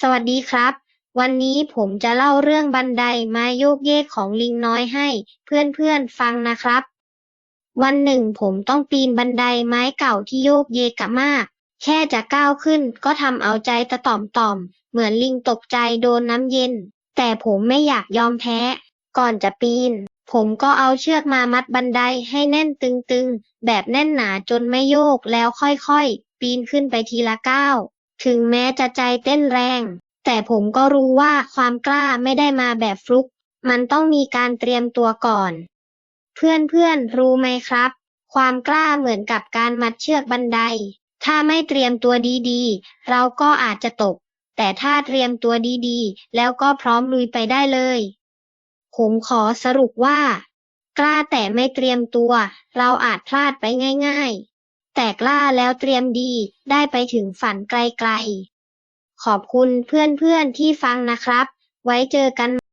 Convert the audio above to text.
สวัสดีครับ วันนี้ผมจะเล่าเรื่องบันไดไม้โยกเยกของลิงน้อยให้ เพื่อนๆฟังนะครับ วันหนึ่งผมต้องปีนบันไดไม้เก่าที่โยกเยกะมาก แค่จะก้าวขึ้นก็ทำเอาใจตะต่อมต่อมๆเหมือนลิงตกใจโดนน้ำเย็น แต่ผมไม่อยากยอมแพ้ ก่อนจะปีน ผมก็เอาเชือกมามัดบันไดให้แน่นตึงๆ แบบแน่นหนาจนไม่โยกแล้วค่อยๆ ปีนขึ้นไปทีละก้าว ถึงแม้จะใจเต้นแรง แต่ผมก็รู้ว่าความกล้าไม่ได้มาแบบฟลุก มันต้องมีการเตรียมตัวก่อน เพื่อนๆรู้ไหมครับ ความกล้าเหมือนกับการมัดเชือกบันได ถ้าไม่เตรียมตัวดีๆ เราก็อาจจะตก แต่ถ้าเตรียมตัวดีๆ แล้วก็พร้อมลุยไปได้เลย ผมขอสรุปว่า กล้าแต่ไม่เตรียมตัว เราอาจพลาดไปง่ายๆ แต่กล้าแล้วเตรียมดี ได้ไปถึงฝันไกล ๆ ขอบคุณเพื่อน ๆ ที่ฟังนะครับ ไว้เจอกัน